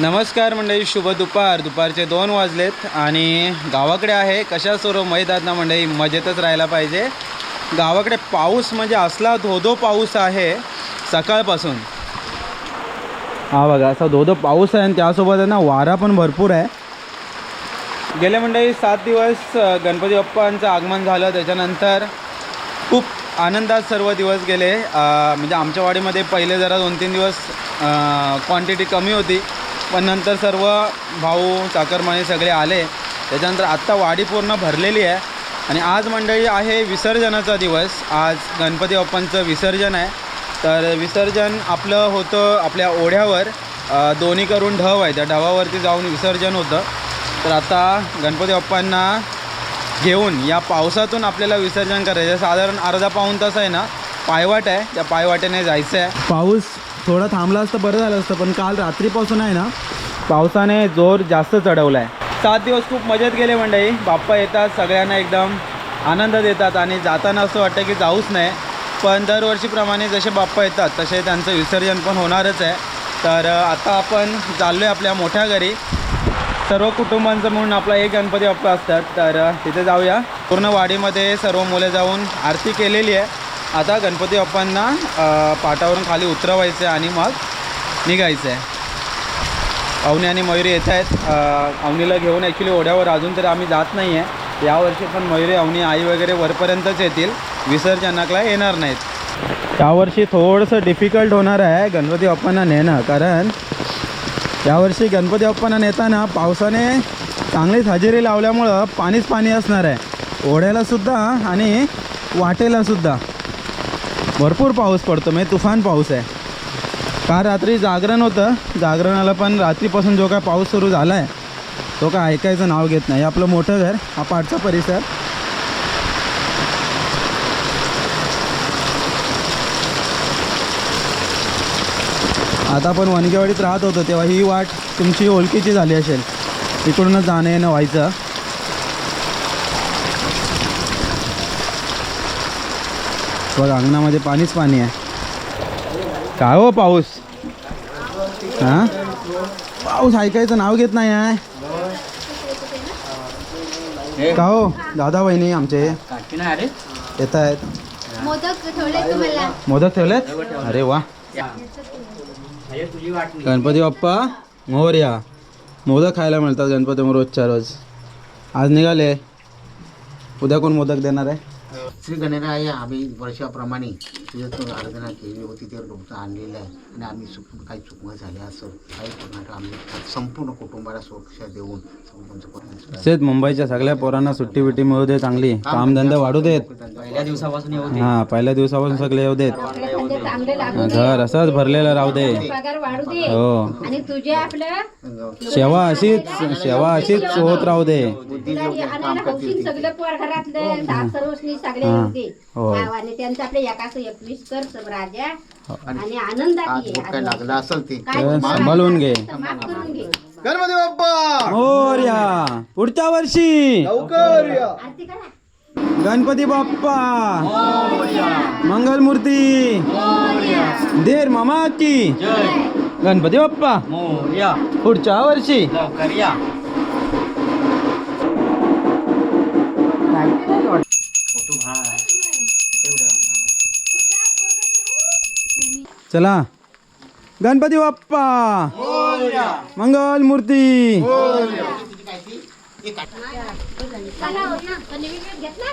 नमस्कार मंडळी शुभ दुपार. दुपारचे दोन वाजलेत आणि गावाकडे आहे कशा सर्व मैदात ना मंडळी मजेतच राहायला पाहिजे. गावाकडे पाऊस म्हणजे असला धोधो पाऊस आहे सकाळपासून. हा बघा असा धोधो पाऊस आहे आणि त्यासोबत ना वारा पण भरपूर आहे. गेले मंडळी सात दिवस गणपती बाप्पांचं आगमन झालं. त्याच्यानंतर खूप आनंदात सर्व दिवस गेले. म्हणजे आमच्या वाडीमध्ये पहिले जरा दोन तीन दिवस क्वांटिटी कमी होती. पण नंतर सर्व भाऊ चाकरमाने सगळे आले. त्याच्यानंतर आत्ता वाडी पूर्ण भरलेली आहे. आणि आज मंडळी आहे विसर्जनाचा दिवस. आज गणपती बाप्पांचं विसर्जन आहे. तर विसर्जन आपलं होतं आपल्या ओढ्यावर. दोन्ही करून ढव आहे. त्या ढवावरती जाऊन विसर्जन होतं. तर आता गणपती बाप्पांना घेऊन या पावसातून आपल्याला विसर्जन करायचं साधारण अर्धा पाऊन तास आहे ना पायवाट आहे. त्या पायवाटेने जायचं आहे. पाऊस थोडं थांबलं असतं बरं झालं असतं पण काल रात्रीपासून आहे ना पावसाने जोर जास्त चढवला आहे सात दिवस खूप मजेत गेले मंडळी. बाप्पा येतात सगळ्यांना एकदम आनंद देतात आणि जाताना असं वाटतं की जाऊच नाही पण दरवर्षीप्रमाणे जसे बाप्पा येतात तसे त्यांचं विसर्जन पण होणारच आहे. तर आता आपण चाललो आहे आपल्या मोठ्या घरी. सर्व कुटुंबांचं म्हणून आपला एक गणपती बाप्पा असतात. तर तिथे जाऊया. पूर्ण वाडीमध्ये सर्व मुले जाऊन आरती केलेली आहे. आता गणपती बाप्पांना पाटावरून खाली उतरवायचं आहे आणि मग निघायचं आहे अवनी आणि मयुरी येत आहेत. अवनीला घेऊन ॲक्च्युली ओढ्यावर अजून तर आम्ही जात नाही आहे यावर्षी पण मयुरी अवनी आई वगैरे वरपर्यंतच येतील. विसर्जनाकला येणार नाहीत. यावर्षी थोडंसं डिफिकल्ट होणार आहे गणपती बाप्पांना नेणं कारण यावर्षी गणपती बाप्पांना नेताना पावसाने चांगलीच हजेरी लावल्यामुळं पाणीच पाणी असणार आहे. ओढ्यालासुद्धा आणि वाटेलासुद्धा भरपूर पाऊस पडतो म्हणजे तुफान पाऊस आहे. काल रात्री जागरण होतं जागरणाला पण रात्रीपासून जो काय पाऊस सुरू झाला आहे तो काय ऐकायचं नाव घेत नाही. आपलं मोठं घर हा पाठचा परिसर. आता आपण वनगेवाडीत राहत होतो तेव्हा ही वाट तुमची ओळखीची झाली असेल. तिकडूनच जाणं येणं व्हायचं. बघा अंगणामध्ये पाणीच पाणी आहे. काय हो पाऊस? हां? पाऊस ऐकायचं नाव घेत नाही आहे. का हो? दादा बहिणी आमचे. येत आहेत. मोदक ठेवले तुम्हाला. मोदक ठेवलेत? अरे वा. गणपती बाप्पा मोरया मोदक खायला मिळतात गणपती रोजच्या रोज. आज निघाले. उद्या कोण मोदक देणार आहे? श्री गणराय आम्ही वर्षाप्रमाणे तुझ्यातून आराधना केली होती. ते लोक आणलेलं आहे. आणि आम्ही चुकून काही चुकवं झाले असं काही करणार आम्ही संपूर्ण कुटुंबाला सुरक्षा देऊन तेच मुंबईच्या सगळ्या पोरांना सुट्टी बिट्टी मिळू दे चांगली. कामधंदा वाढू देत. पहिल्या दिवसापासून हा पहिल्या दिवसापासून सगळे येऊ देत. धंदे चांगले लागू हा, घर असंच भरलेलं राहू दे. पगार वाढू दे. हो. आणि तुझे आपलं सेवा अशीच सेवा अशीच होत राहू दे. तुला सगळं पोर घरातले सगळे हो. आणि त्यांचं आपले एकाच एकवीस कर सब राजा. आणि आनंदात आज ये मग काय लागलं असेल ते? काय तर सांभाळून घे. तर माफ करून घे. गणपती बाप्पा! मोर्या पुढच्या वर्षी. आरती करा. गणपती बाप्पा. मंगलमूर्ती. देर मामा की. गणपती बाप्पा. पुढच्या वर्षी. चला. गणपती बाप्पा. मंगल मूर्ती घेतला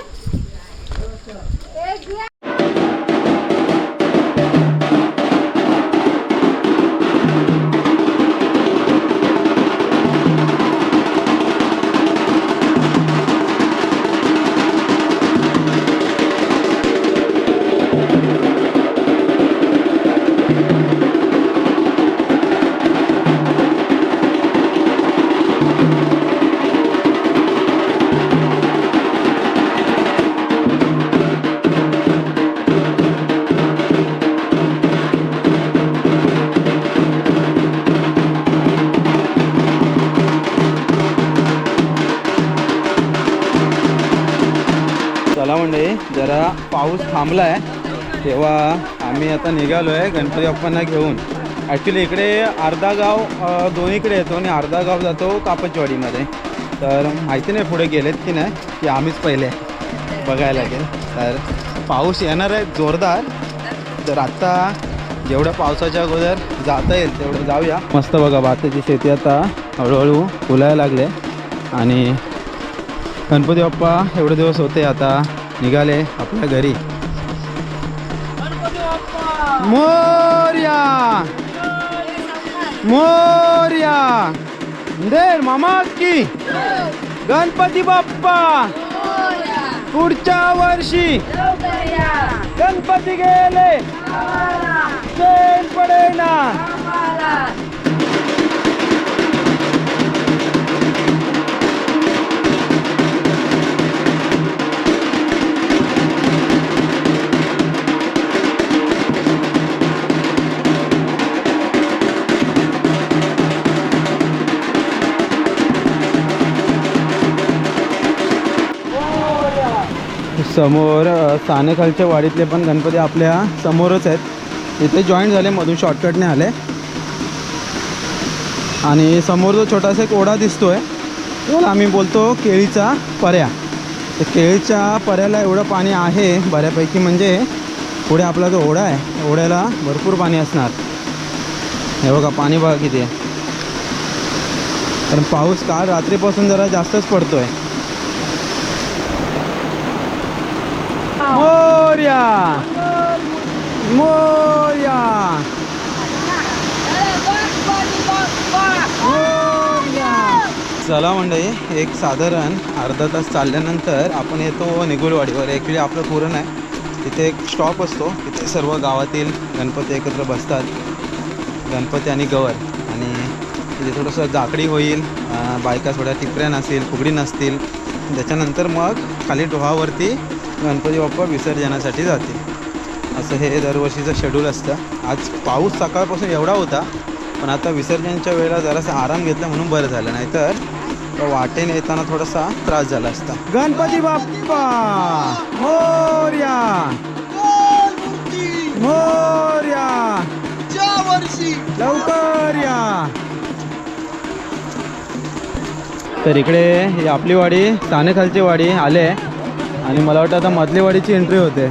थांबला आहे. तेव्हा आम्ही आता निघालो आहे गणपती बाप्पांना घेऊन. ॲक्च्युली इकडे अर्धा गाव दोन्हीकडे येतो आणि अर्धा गाव जातो कापचवाडीमध्ये. तर माहिती नाही पुढे गेलेत की नाही की आम्हीच पहिले बघायला लागेल. तर पाऊस येणार आहे जोरदार. तर आत्ता जेवढ्या पावसाच्या अगोदर जाता येईल तेवढं जाऊया. मस्त बघा भाताची शेती आता हळूहळू फुलायला लागले. आणि गणपती बाप्पा एवढे दिवस होते आता निघाले आपल्या घरी. मोर्या. मोर्या. देर मामा की. गणपती बाप्पा. पुढच्या वर्षी. गणपती गेले. चैन समोर सानेखालच्या वाडीतले पण गणपती आपल्या समोरच आहेत. इथे जॉईंट झाले मधून शॉर्टकटने आले. आणि समोर जो छोटासा एक ओढा दिसतोय त्याला आम्ही बोलतो केळीचा पर्या. तर केळीच्या पर्याला एवढं पाणी आहे बऱ्यापैकी म्हणजे पुढे आपला जो ओढा आहे ओढ्याला भरपूर पाणी असणार. हे बघा पाणी बघा किती आहे. कारण पाऊस काल रात्रीपासून जरा जास्तच पडतो आहे मोर्या मोर्या चला मंडळी एक साधारण अर्धा तास चालल्यानंतर आपण येतो निगुलवाडीवर ॲक्च्युली आपलं पुरण आहे. तिथे एक स्टॉप असतो. तिथे सर्व गावातील गणपती एकत्र बसतात. गणपती आणि गवर. आणि तिथे थोडंसं जाकडी होईल बायका थोड्या टिपऱ्या नसतील फुगडी नसतील. त्याच्यानंतर मग खाली डोहावरती गणपती बाप्पा विसर्जनासाठी जातील. असं हे दरवर्षीचं शेड्यूल असतं. आज पाऊस सकाळपासून एवढा होता पण आता विसर्जनच्या वेळेला जरासा आराम घेतला म्हणून बरं झालं. नाहीतर वाटेने येताना थोडासा त्रास झाला असता. गणपती बाप्पा! मोर्या! मोर्या! लवकर या! तर इकडे ही आपली वाडी सानेखालची वाडी आले. आणि मला वाटतं आता मधलेवाडीची एंट्री होते.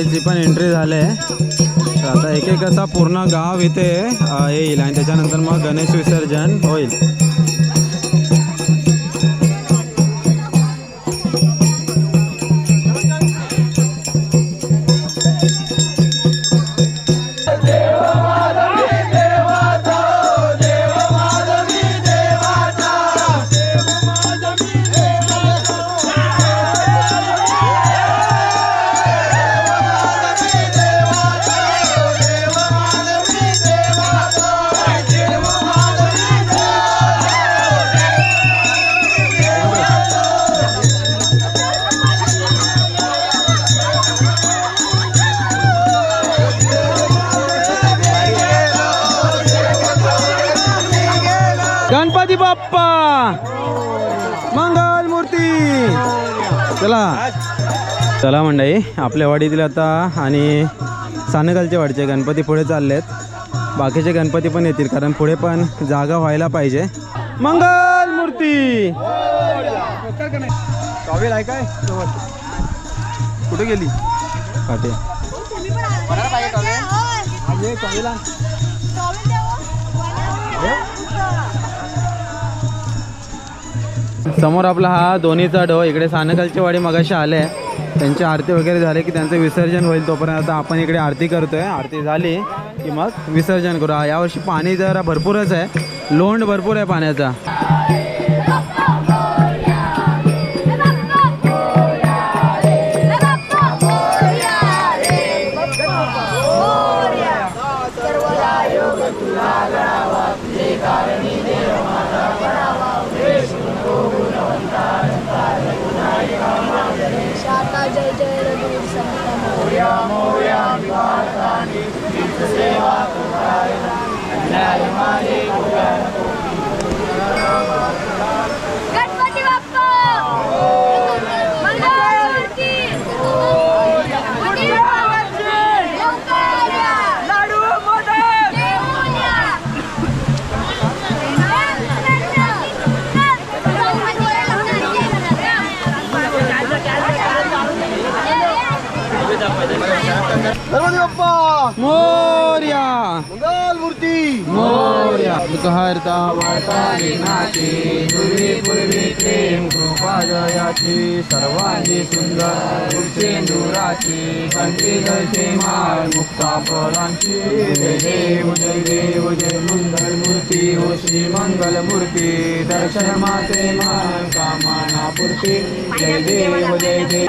गाडीची पण एंट्री झाली आहे. तर आता एक एक असा पूर्ण गाव इथे येईल आणि त्याच्यानंतर मग गणेश विसर्जन होईल. मंडळी आपल्या वाडीतील आता आणि सानगालच्या वाडीचे गणपती पुढे चालले आहेत बाकीचे गणपती पण येतील कारण पुढे पण जागा व्हायला पाहिजे. मंगल मूर्ती! टॉवेल आहे काय? कुठे गेली? समोर आपला हा दोन्हीचा डो इकडे सानकालची वाडी मगाशी आले. त्यांची आरती वगैरे झाली की त्यांचं विसर्जन होईल तोपर्यंत आता आपण इकडे आरती करतो आहे आरती झाली की मग विसर्जन करू. यावर्षी पाणी जरा भरपूरच आहे. लोंड भरपूर आहे पाण्याचा. समर्थ गणपती गणपती बाप्पा! मोर्या! मंगल मूर्ती मोर्या हरता पूर्वी पूर्वी प्रेम कृपा जयाची सर्वांगी सुंदर दुराची कंठी जयचे माळ मुक्ता फळांची जय देव जय देव जय मंगल मूर्ती हो श्री मंगल मूर्ती दर्शन माते मान कामाना पूर्ती. जय देव जय देव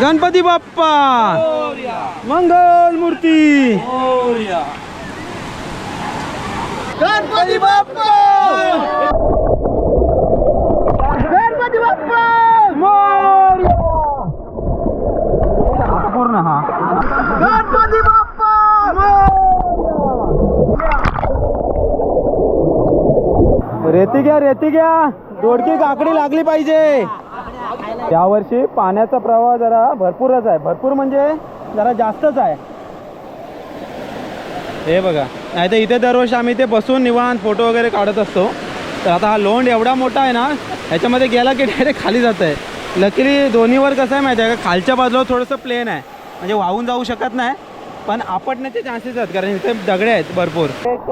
गणपती बाप्पा! मंगल मूर्ती! गणपती बाप्पा! गणपती बाप्पा! पूर्ण हा गणपती बाप्पा! रेती घ्या रेती घ्या! दोडकी काकडी लागली पाहिजे. यावर्षी पाण्याचा प्रवाह जरा भरपूरच आहे. भरपूर म्हणजे जरा जास्तच आहे. हे बघा. नाही तर इथे दरवर्षी आम्ही इथे बसून निवांत फोटो वगैरे काढत असतो. तर आता हा लोंड एवढा मोठा आहे ना ह्याच्यामध्ये गेला की डायरेक्ट खाली जात आहे. लकीली दोन्हीवर कसं आहे माहिती आहे का? खालच्या बाजूला थोडंसं प्लेन आहे. म्हणजे वाहून जाऊ शकत नाही पण आपटण्याचे चान्सेस आहेत कारण इथे दगडे आहेत भरपूर. एक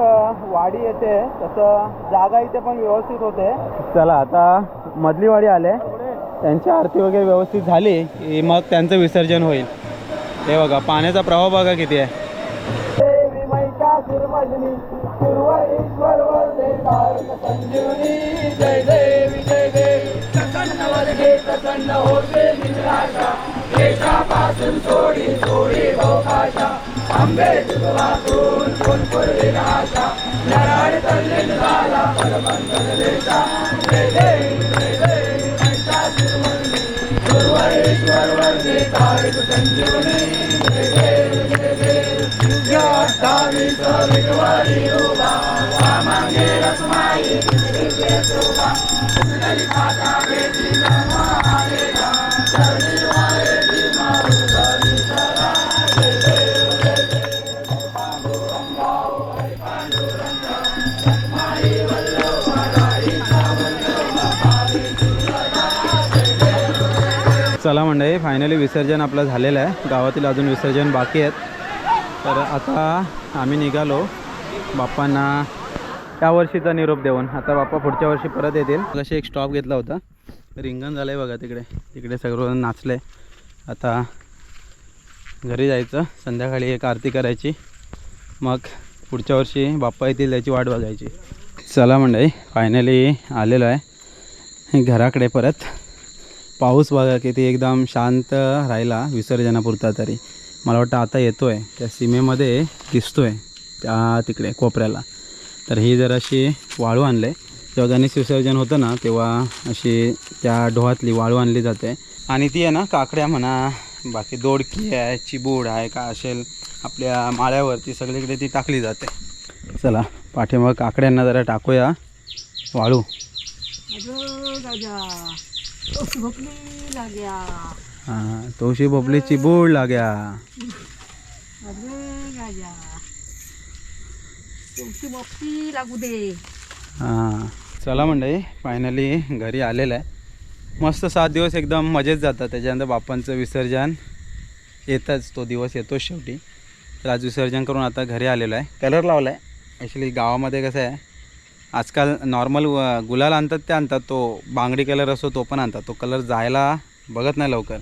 वाडी येते. तसं जागा इथे पण व्यवस्थित होते. चला आता मधली वाडी आले. त्यांची आरती वगैरे व्यवस्थित झाली की मग त्यांचं विसर्जन होईल. हे बघा पाण्याचा प्रवाह बघा किती आहे. परमेश्वर वंदिताय संजीवनी जय देव जय देव या अठ्ठावीस विधवारी उभा वामांगे रत्नाई दिव्य शोभा चला मंडळी फायनली विसर्जन आपलं झालेलं आहे. गावातील अजून विसर्जन बाकी आहेत. तर आता आम्ही निघालो बाप्पांना त्या वर्षीचा निरोप देऊन. आता बाप्पा पुढच्या वर्षी परत येतील. कसे एक स्टॉप घेतला होता. रिंगण झालं आहे बघा तिकडे. तिकडे सगळं नाचले आता घरी जायचं. संध्याकाळी एक आरती करायची. मग पुढच्या वर्षी बाप्पा येतील त्याची वाट बघायची. चला मंडळी फायनली आलेलो आहे. घराकडे परत. पाऊस बघा किती एकदम शांत राहिला विसर्जनापुरता तरी. मला वाटतं आता येतो आहे त्या सीमेमध्ये दिसतो आहे त्या तिकडे कोपऱ्याला. तर ही जर अशी वाळू आणले जेव्हा गणेश विसर्जन होतं ना तेव्हा अशी त्या डोहातली वाळू आणली जाते. आणि ती आहे ना काकड्या म्हणा बाकी दोडकी आहे चिबूड आहे का असेल आपल्या माळ्यावरती सगळीकडे ती टाकली जाते. चला पाठीमागं काकड्यांना जरा टाकूया वाळू. हां तोशी भोपली चिबूड लाग्या लागू दे. हां चला मंडळी फायनली घरी आलेलं आहे. मस्त सात दिवस एकदम मजेत जातात. त्याच्यानंतर बाप्पांचं विसर्जन येतच तो दिवस येतोच शेवटी. तर आज विसर्जन करून आता घरी आलेलो आहे. कलर लावला आहे ॲक्च्युली गावामध्ये कसं आहे आजकाल नॉर्मल गुलाल आणतात ते आणतात तो बांगडी कलर असतो तो पण आणतात. तो कलर जायला बघत नाही लवकर.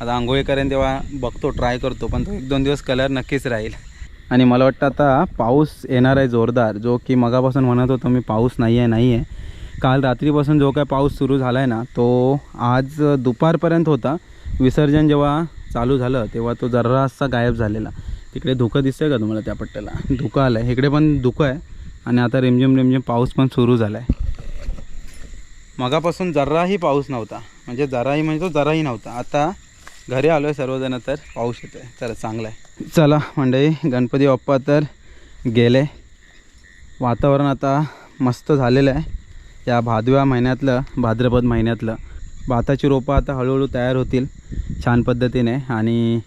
आता आंघोळी करेन तेव्हा बघतो ट्राय करतो पण तो एक दोन दिवस कलर नक्कीच राहील. आणि मला वाटतं आता पाऊस येणार आहे जोरदार जो की मगापासून म्हणत होतो मी पाऊस नाही आहे नाही आहे काल रात्रीपासून जो काय पाऊस सुरू झाला आहे ना तो आज दुपारपर्यंत होता. विसर्जन जेव्हा चालू झालं तेव्हा तो जर्रासा गायब झालेला. तिकडे धुकं दिसतंय का तुम्हाला त्या पट्ट्याला? धुकं आलं आहे इकडे पण धुकं आहे. आणि आता रिमझिम रिमझिम पाऊस पण सुरू झाला आहे मगापासून जराही पाऊस नव्हता. म्हणजे जराही म्हणजे तो जराही नव्हता. आता घरी आलो आहे सर्वजण तर पाऊस येतो आहे चला चांगलं आहे चला मंडळी गणपती बाप्पा तर गेले. वातावरण आता मस्त झालेलं आहे. या भादव्या महिन्यातलं भाद्रपद महिन्यातलं भाताची रोपं आता हळूहळू तयार होतील छान पद्धतीने. आणि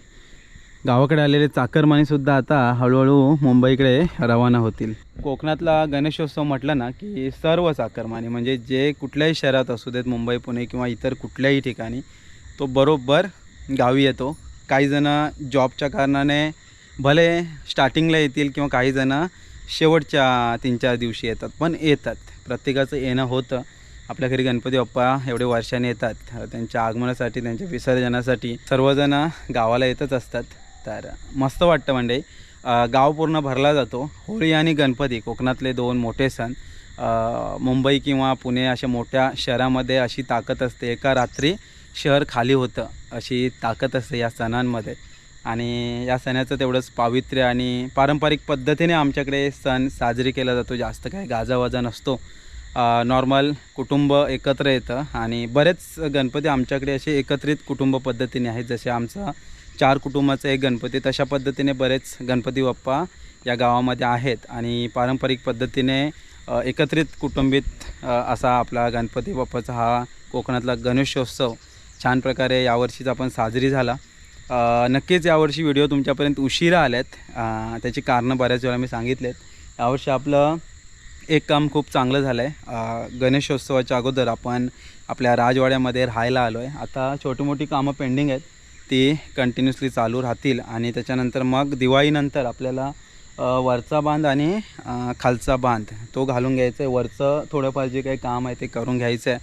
गावाकडे आलेले चाकरमानीसुद्धा आता हळूहळू मुंबईकडे रवाना होतील. कोकणातला गणेशोत्सव म्हटलं ना की सर्व चाकरमानी म्हणजे जे कुठल्याही शहरात असू देत मुंबई पुणे किंवा इतर कुठल्याही ठिकाणी तो बरोबर गावी येतो. काही जणं जॉबच्या कारणाने भले स्टार्टिंगला येतील किंवा काही जणं शेवटच्या तीन चार दिवशी येतात पण येतात. प्रत्येकाचं येणं होतं. आपल्या घरी गणपती बाप्पा एवढे वर्षाने येतात. त्यांच्या आगमनासाठी त्यांच्या विसर्जनासाठी सर्वजण गावाला येतच असतात. तर मस्त वाटतं म्हणजे गाव पूर्ण भरला जातो. होळी आणि गणपती कोकणातले दोन मोठे सण. मुंबई किंवा पुणे अशा मोठ्या शहरामध्ये अशी ताकद असते. एका रात्री शहर खाली होतं अशी ताकद असते या सणांमध्ये. आणि या सणाचं तेवढंच पावित्र्य आणि पारंपरिक पद्धतीने आमच्याकडे सण साजरी केला जातो. जास्त काही गाजावाजा नसतो. नॉर्मल कुटुंब एकत्र येतं आणि बरेच गणपती आमच्याकडे असे एकत्रित कुटुंब पद्धतीने आहेत. जसे आमचं चार कुटुंबाचं एक गणपती तशा पद्धतीने बरेच गणपती बाप्पा या गावामध्ये आहेत आणि पारंपरिक पद्धतीने एकत्रित कुटुंबित असा आपला गणपती बाप्पाचा हा कोकणातला गणेशोत्सव छान प्रकारे यावर्षीचा आपण साजरी झाला. नक्कीच यावर्षी व्हिडिओ तुमच्यापर्यंत उशिरा आल्यात त्याची कारणं बऱ्याच वेळा मी सांगितलेत. यावर्षी आपलं एक काम खूप चांगलं झालं आहे गणेशोत्सवाच्या अगोदर आपण आपल्या राजवाड्यामध्ये राहायला आलो आहे आता छोटी मोठी कामं पेंडिंग आहेत. ती कंटिन्युअसली चालू राहतील आणि त्याच्यानंतर मग दिवाळीनंतर आपल्याला वरचा बांध आणि खालचा बांध तो घालून घ्यायचा आहे वरचं थोडंफार जे काही काम आहे ते करून घ्यायचं आहे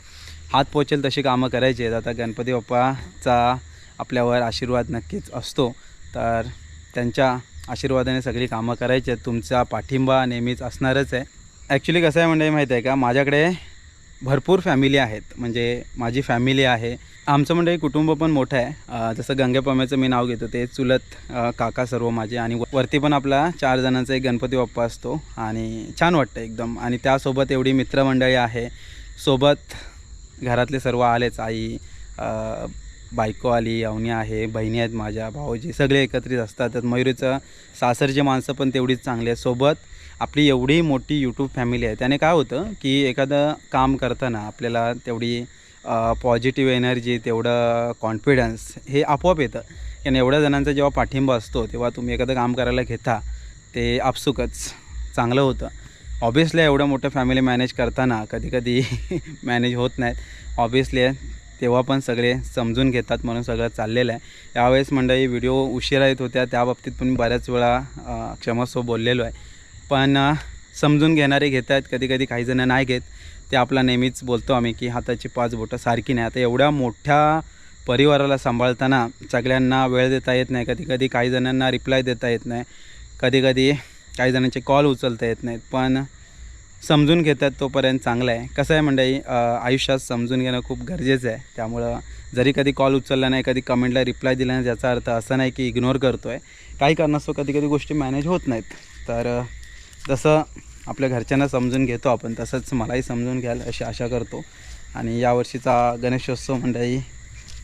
हात पोचेल तशी कामं करायची आहेत. आता गणपती बाप्पाचा आपल्यावर आशीर्वाद नक्कीच असतो. तर त्यांच्या आशीर्वादाने सगळी कामं करायची आहेत. तुमचा पाठिंबा नेहमीच असणारच आहे. ॲक्च्युली कसं आहे म्हणजे माहीत आहे का? माझ्याकडे भरपूर फॅमिली आहेत. म्हणजे माझी फॅमिली आहे. आमचं म्हणजे कुटुंब पण मोठं आहे. जसं गंगेपाम्याचं मी नाव घेतो ते चुलत काका सर्व माझे आणि व- वरती पण आपला चार जणांचा एक गणपती बाप्पा असतो आणि छान वाटतं एकदम. आणि त्यासोबत एवढी मित्रमंडळी आहे. सोबत घरातले सर्व आलेच आई बायको आली अवनी आहे बहिणी आहेत माझ्या भाऊजी सगळे एकत्रित असतात तर मयुरीचं सासरचे माणसं पण तेवढीच चांगली आहेत. सोबत आपली एवढी मोठी यूट्यूब फॅमिली आहे. त्याने काय होतं की एखादं काम करताना आपल्याला तेवढी पॉझिटिव्ह एनर्जी तेवढं कॉन्फिडन्स हे आपोआप येतं. कारण एवढ्या जणांचा जेव्हा पाठिंबा असतो तेव्हा तुम्ही एखादं काम करायला घेता ते आपसुकच चांगलं होतं. ऑब्वियसली एवढं मोठं फॅमिली मॅनेज करताना कधीकधी मॅनेज होत नाहीत. ऑब्वियसली तेव्हा पण सगळे समजून घेतात म्हणून सगळं चाललेलं आहे. यावेळेस मंडळी व्हिडिओ उशिरा येत होत्या. त्या बाबतीत पण बऱ्याच वेळा क्षमस्व बोललेलो आहे. पण समजून घेणारे घेत आहेत कधी कधी काही जणं नाही घेत. ते आपला नेहमीच बोलतो आम्ही की हाताची पाच बोटं सारखी नाही. आता एवढ्या मोठ्या परिवाराला सांभाळताना सगळ्यांना वेळ देता येत नाही. कधी कधी काही जणांना रिप्लाय देता येत नाही. कधी कधी काही जणांचे कॉल उचलता येत नाहीत. पण समजून घेतात तोपर्यंत चांगलं आहे. कसं आहे मंडळी आयुष्यात समजून घेणं खूप गरजेचं आहे. त्यामुळं जरी कधी कॉल उचलला नाही कधी कमेंटला रिप्लाय दिला नाही याचा अर्थ असा नाही की इग्नोर करतो आहे काही कारणास्तव कधी कधी गोष्टी मॅनेज होत नाहीत. तर जसं आपल्या घरच्यांना समजून घेतो आपण तसंच मलाही समजून घ्याल अशी आशा करतो. आणि यावर्षीचा गणेशोत्सव मंडळी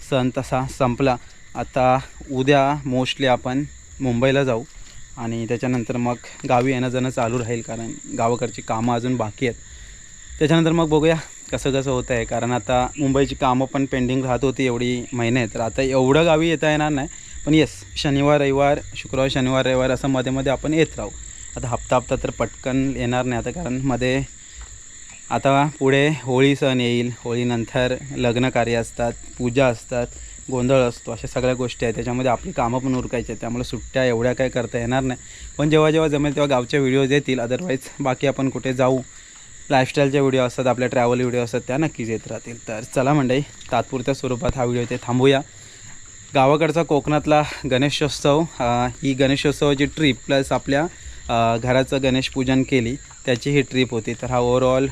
सण तसा संपला. आता उद्या मोस्टली आपण मुंबईला जाऊ आणि त्याच्यानंतर मग गावी येणं जाणं चालू राहील कारण गावाकडची कामं अजून बाकी आहेत. त्याच्यानंतर मग बघूया कसं कसं होतं आहे कारण आता मुंबईची कामं पण पेंडिंग राहत होती एवढी महिने तर आता एवढं गावी येता येणार नाही पण येस शनिवार रविवार शुक्रवार शनिवार रविवार असं मध्ये मध्ये आपण येत राहू. आता हप्ता हप्ता तर पटकन येणार नाही आता कारण मध्ये आता पुढे होळी सण येईल. होळीनंतर लग्न कार्य असतात पूजा असतात गोंधळ असतो अशा सगळ्या गोष्टी आहेत. त्याच्यामध्ये आपली कामं पण उरकायची आहेत. त्यामुळे सुट्ट्या एवढ्या काय करता येणार नाही. पण जेव्हा जेव्हा जमेल तेव्हा गावच्या व्हिडिओज येतील अदरवाईज बाकी आपण कुठे जाऊ. लाईफस्टाईलचे व्हिडिओ असतात आपल्या ट्रॅव्हल व्हिडिओ असतात त्या नक्कीच येत राहतील. तर चला मंडळी तात्पुरत्या स्वरूपात हा व्हिडिओ इथे थांबूया. गावाकडचा कोकणातला गणेशोत्सव ही गणेशोत्सवाची ट्रीप प्लस आपल्या घराचं गणेश पूजन केली त्याची ही ट्रीप होती. तर हा ओवरऑल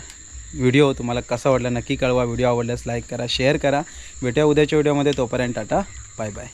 व्हिडिओ तुम्हाला कसा वाटला नक्की कळवा. व्हिडिओ आवडल्यास लाईक करा शेअर करा. भेटूया उद्याच्या व्हिडिओमध्ये तोपर्यंत टाटा. Bye bye